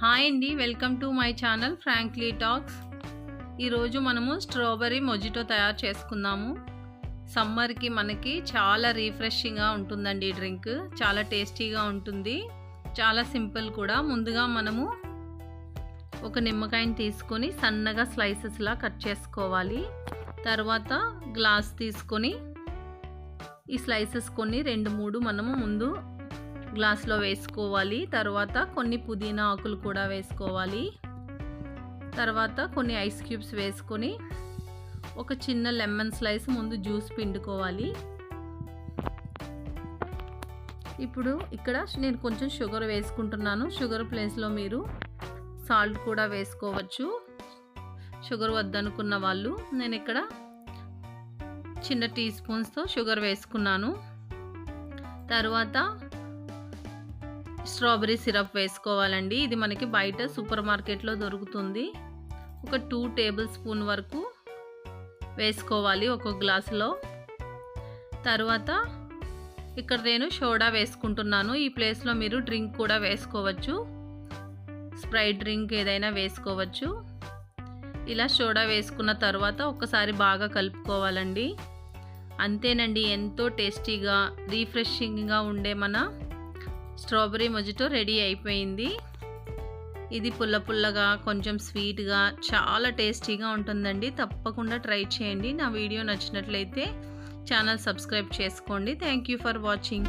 Hi అండి welcome to my channel Frankly Talks. ఈరోజు మనము స్ట్రాబెర్రీ మొజిటో తయారు చేసుకుందాము. సమ్మర్కి మనకి చాలా రీఫ్రెషింగ్గా ఉంటుందండి ఈ డ్రింక్. చాలా టేస్టీగా ఉంటుంది. చాలా సింపుల్ కూడా. ముందుగా మనము ఒక నిమ్మకాయని తీసుకొని సన్నగా స్లైసెస్లా కట్ చేసుకోవాలి. తర్వాత గ్లాస్ తీసుకొని ఈ స్లైసెస్ కొన్ని రెండు మూడు మనము ముందు గ్లాస్లో వేసుకోవాలి. తర్వాత కొన్ని పుదీనా ఆకులు కూడా వేసుకోవాలి. తర్వాత కొన్ని ఐస్ క్యూబ్స్ వేసుకొని ఒక చిన్న లెమన్ స్లైస్ ముందు జ్యూస్ పిండుకోవాలి. ఇప్పుడు ఇక్కడ నేను కొంచెం షుగర్ వేసుకుంటున్నాను. షుగర్ ప్లేస్లో మీరు సాల్ట్ కూడా వేసుకోవచ్చు. షుగర్ వద్దనుకున్న వాళ్ళు నేను ఇక్కడ చిన్న టీ స్పూన్స్తో షుగర్ వేసుకున్నాను. తర్వాత స్ట్రాబెరీ సిరప్ వేసుకోవాలండి. ఇది మనకి బయట సూపర్ మార్కెట్లో దొరుకుతుంది. ఒక టూ టేబుల్ స్పూన్ వరకు వేసుకోవాలి ఒక గ్లాసులో. తర్వాత ఇక్కడ నేను సోడా వేసుకుంటున్నాను. ఈ ప్లేస్లో మీరు డ్రింక్ కూడా వేసుకోవచ్చు. స్ప్రైట్ డ్రింక్ ఏదైనా వేసుకోవచ్చు. ఇలా సోడా వేసుకున్న తర్వాత ఒకసారి బాగా కలుపుకోవాలండి. అంతేనండి ఎంతో టేస్టీగా రీఫ్రెషింగ్గా ఉండే మన స్ట్రాబెరీ మొజిటో రెడీ అయిపోయింది. ఇది పుల్ల పుల్లగా కొంచెం స్వీట్గా చాలా టేస్టీగా ఉంటుందండి. తప్పకుండా ట్రై చేయండి. నా వీడియో నచ్చినట్లయితే ఛానల్ సబ్స్క్రైబ్ చేసుకోండి. Thank you for watching.